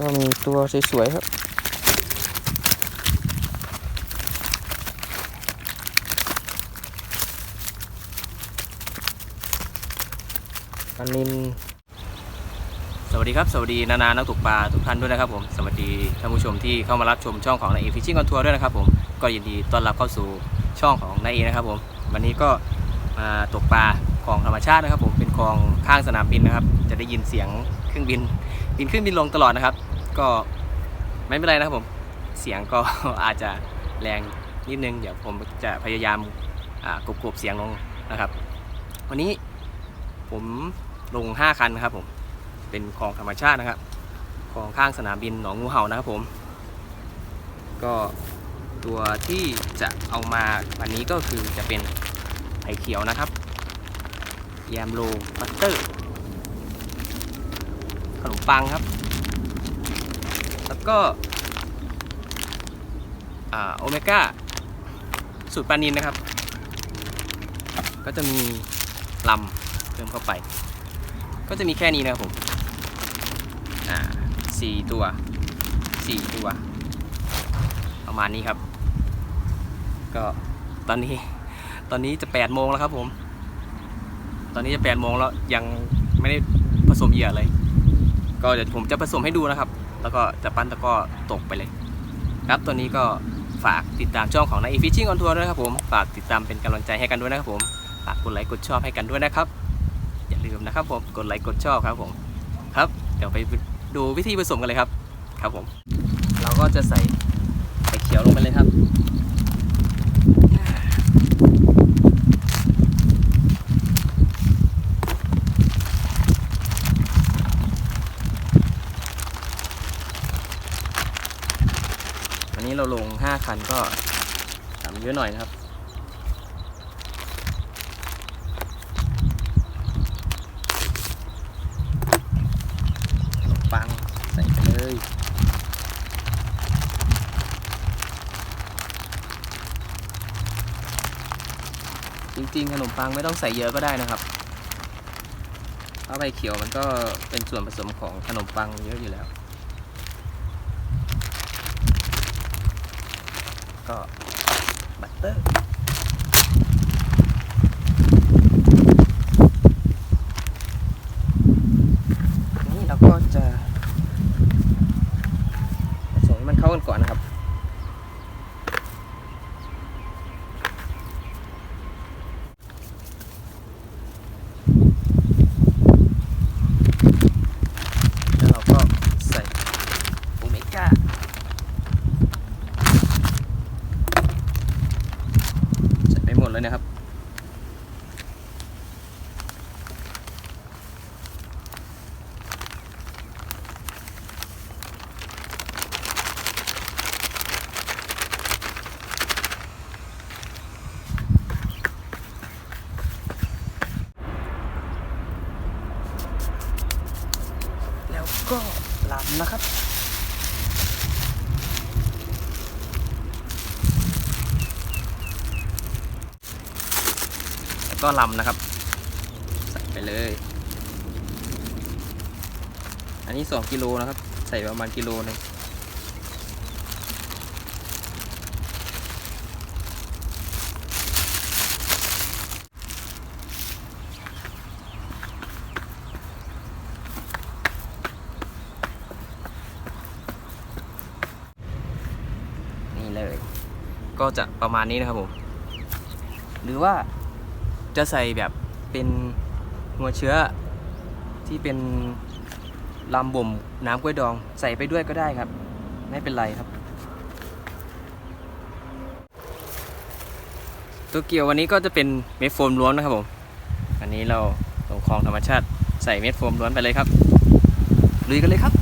ก็มีตัวสวยๆครับปลานินสวัสดีครับ สวัสดีนานานักตกปลาทุกท่านด้วยนะครับผมสวัสดีท่านผู้ชมที่เข้ามารับชมช่องของนายเอฟิชชิ่งออนทัวร์ด้วยนะครับผมก็ยินดีต้อนรับเข้าสู่ช่องของนายเอนะครับผมวันนี้ก็มาตกปลาของธรรมชาตินะครับ ผมเป็นคลองข้างสนามบินนะครับ จะได้ยินเสียงเครื่องบินบินขึ้นบินลงตลอดนะครับ ก็ไม่เป็นไรนะครับผม เสียงก็อาจจะแรงนิดนึง เดี๋ยวผมจะพยายามอ่ากบเสียงลงนะครับ วันนี้ผมลง 5 คันนะครับผม เป็นคลองธรรมชาตินะครับคลองข้างสนามบินหนองงูเห่านะครับผม ก็ตัวที่จะเอามาวันนี้ก็คือจะเป็นไผ่เขียวนะครับแยมโลบัตเตอร์ ขนมปังครับ ก็โอเมก้าสูตรปานินนะครับ ก็จะมีลำเพิ่มเข้าไป ก็จะมีแค่นี้นะครับผมอ่าสี่ตัวสี่ตัว ประมาณนี้ครับ ก็ตอนนี้ตอนนี้จะแปดโมงแล้วครับผม ตอนนี้จะแปดโมงแล้วยังไม่ได้ผสมเหยื่อเลย ก็เดี๋ยวผมจะผสมให้ดูนะครับ แล้วก็จะปั้นตะก้อตกไปเลย ครับตัวนี้ก็ฝากติดตามช่องของนายอีฟิชชิ่งออนทัวร์ด้วยครับผมฝากติดตามเป็นกำลังใจให้กันด้วยนะครับผมฝากกดไลค์กดชอบให้กันด้วยนะครับ อย่าลืมนะครับผมกดไลค์กดชอบครับผมครับ เดี๋ยวไปดูวิธีผสมกันเลยครับ ครับผม เราก็จะใส่ไข่เขียวลงไปเลยครับ วัน นี้เราลง5คันก็ทำเยอะหน่อยนะครับขนมปังใส่เลยจริงๆ ขนมปังไม่ต้องใส่เยอะก็ได้นะครับเพราะใบเขียวมันก็เป็นส่วนผสมของขนมปังเยอะอยู่แล้ว ก็ บัตเตอร์ นี่เราก็จะผสมให้มันเข้ากันก่อนนะครับ แล้วเราก็ใส่โอเมก้า ใส่ไปหมดเลยนะครับ แล้วก็ลำ นะครับ แล้วก็ลำนะครับ ใส่ไปเลย อันนี้ 2 กิโลนะครับ ใส่ประมาณกิโลหนึงนี่เลย ก็จะประมาณนี้นะครับผม หรือว่าจะใส่แบบเป็นหัวเชื้อที่เป็นลำบ่มน้ำกล้วยดองใส่ไปด้วยก็ได้ครับ ไม่เป็นไรครับ ตัวเกี่ยววันนี้ก็จะเป็นเม็ดโฟมล้วนนะครับผม อันนี้เราลงคลองธรรมชาติใส่เม็ดโฟมล้วนไปเลยครับลุยกันเลยครับ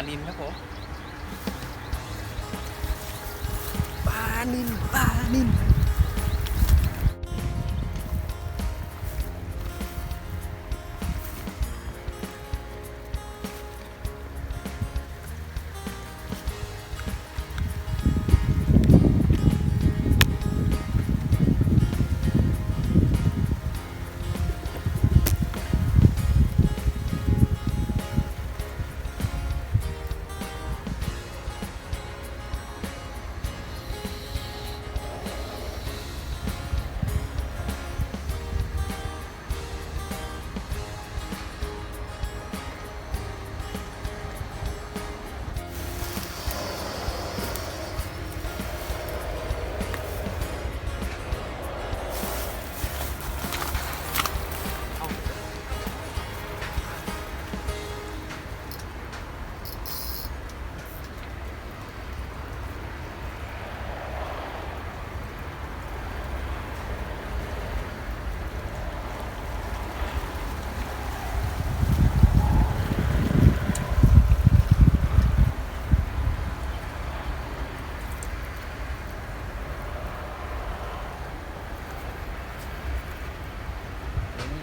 านินครับผมปลานินปลานิน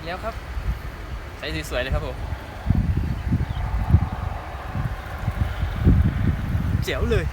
แล้วครับ ใช้สวยๆเลยครับผมเจ๋วเลย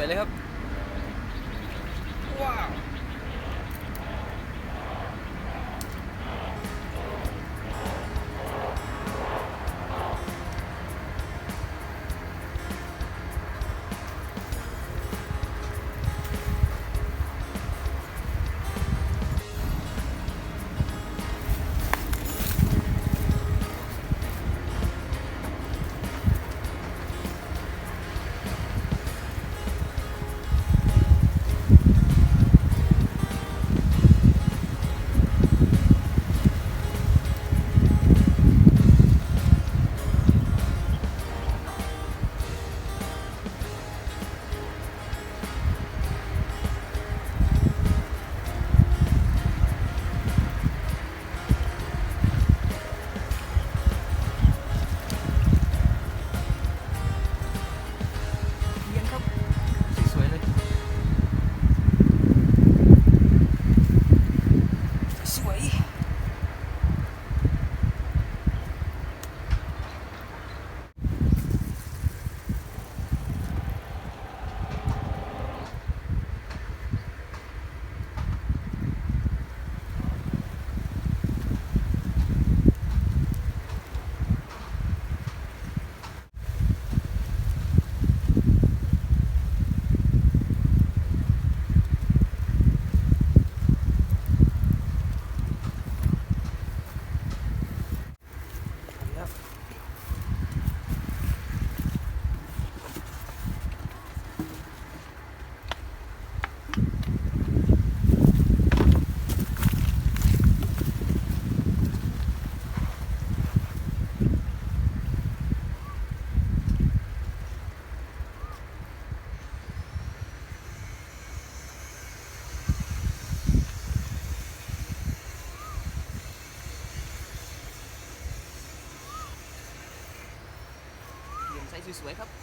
วยเลยครับ วยๆครับ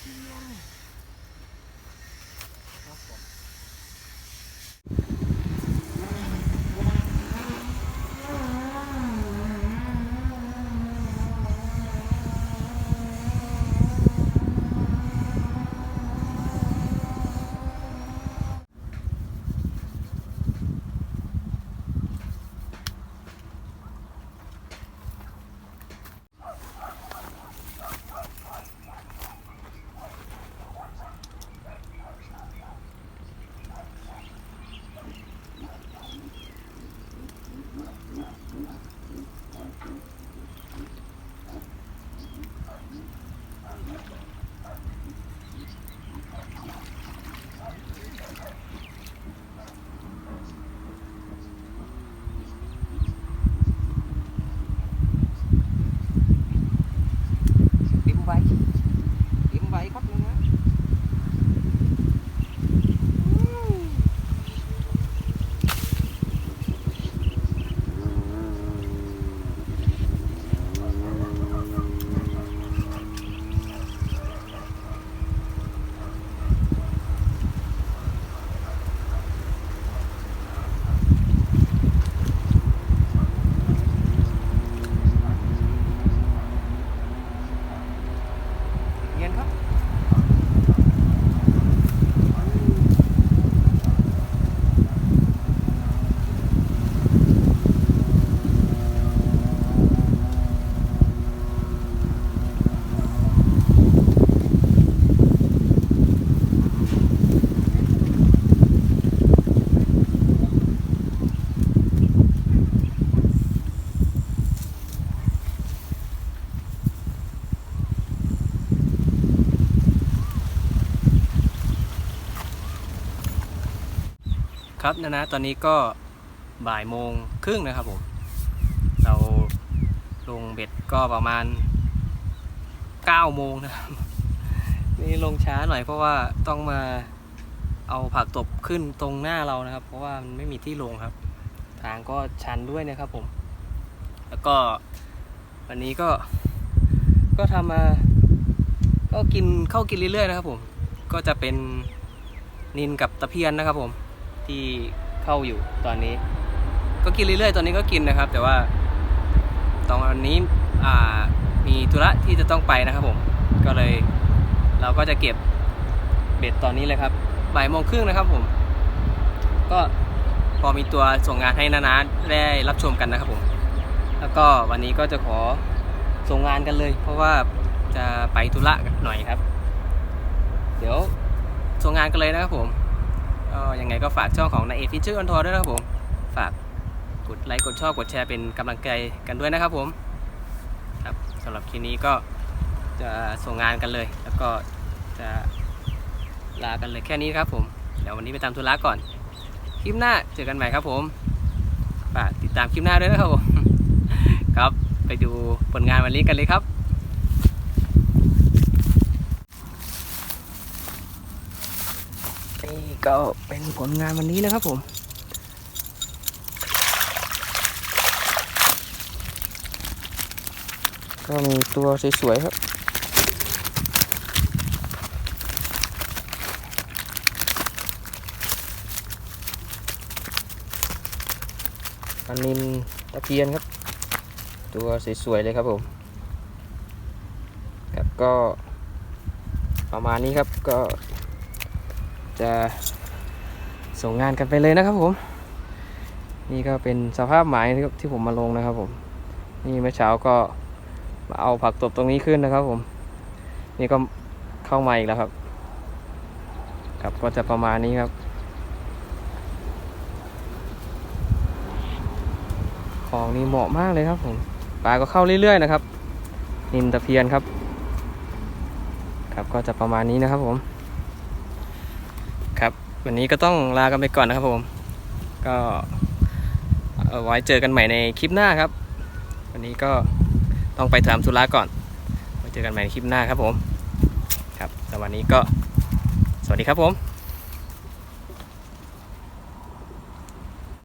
Champion. เงียนครับ ครับนะนะตอนนี้ก็บ่ายโมงครึ่งนะครับผม เราลงเบ็ดก็ประมาณ9โมงนะครับนี่ลงช้าหน่อยเพราะว่าต้องมาเอาผักตบขึ้นตรงหน้าเรานะครับ เพราะว่ามันไม่มีที่ลงครับ ทางก็ชันด้วยนะครับผม แล้วก็วันนี้ก็ก็ทำมา ก็กินเข้ากินเรื่อยๆนะครับผม ก็จะเป็นนินกับตะเพียนนะครับผม ที่เข้าอยู่ตอนนี้ ก็กินเรื่อยๆ ตอนนี้ก็กินนะครับ แต่ว่าตอนนี้มีธุระที่จะต้องไปนะครับผม ก็เลยเราก็จะเก็บเบ็ดตอนนี้เลยครับบ่ายโมงครึ่งนะครับผม ก็พอมีตัวส่งงานให้นานาได้รับชมกันนะครับผม แล้วก็วันนี้ก็จะขอส่งงานกันเลย เพราะว่าจะไปธุระหน่อยครับ เดี๋ยวส่งงานกันเลยนะครับผม ก็ยังไงก็ฝากช่องของนายเอฟิชเชอร์ออนทัวร์ด้วยนะครับผม ฝากกดไลค์กดชอบกดแชร์เป็นกำลังใจกันด้วยนะครับผมครับสำหรับคลิปนี้ก็จะส่งงานกันเลย แล้วก็จะลากันเลยแค่นี้ครับผม เดี๋ยววันนี้ไปตามธุระก่อน คลิปหน้าเจอกันใหม่ครับผมฝากติดตามคลิปหน้าด้วยนะครับผม ครับไปดูผลงานวันนี้กันเลยครับ นี่ ก็เป็นผลงานวันนี้นะครับผมก็มีตัวสวยๆครับ อันนินตะเพียนครับ ตัวสวยๆเลยครับผม ครับก็ประมาณนี้ครับก็จะ ส่งงานกันไปเลยนะครับผม นี่ก็เป็นสภาพหมายที่ผมมาลงนะครับผม นี่เมื่อเช้าก็มาเอาผักตบตรงนี้ขึ้นนะครับผม นี่ก็เข้ามาอีกแล้วครับ ครับก็จะประมาณนี้ครับ ของนี่เหมาะมากเลยครับผมปลาก็เข้าเรื่อยๆนะครับนินตะเพียนครับ ครับก็จะประมาณนี้นะครับผม วันนี้ก็ต้องลากันไปก่อนนะครับผม ก็ไว้เจอกันใหม่ในคลิปหน้าครับ วันนี้ก็ต้องไปทำธุระก่อนไว้เจอกันใหม่ในคลิปหน้าครับผม ครับแต่วันนี้ก็สวัสดีครับผม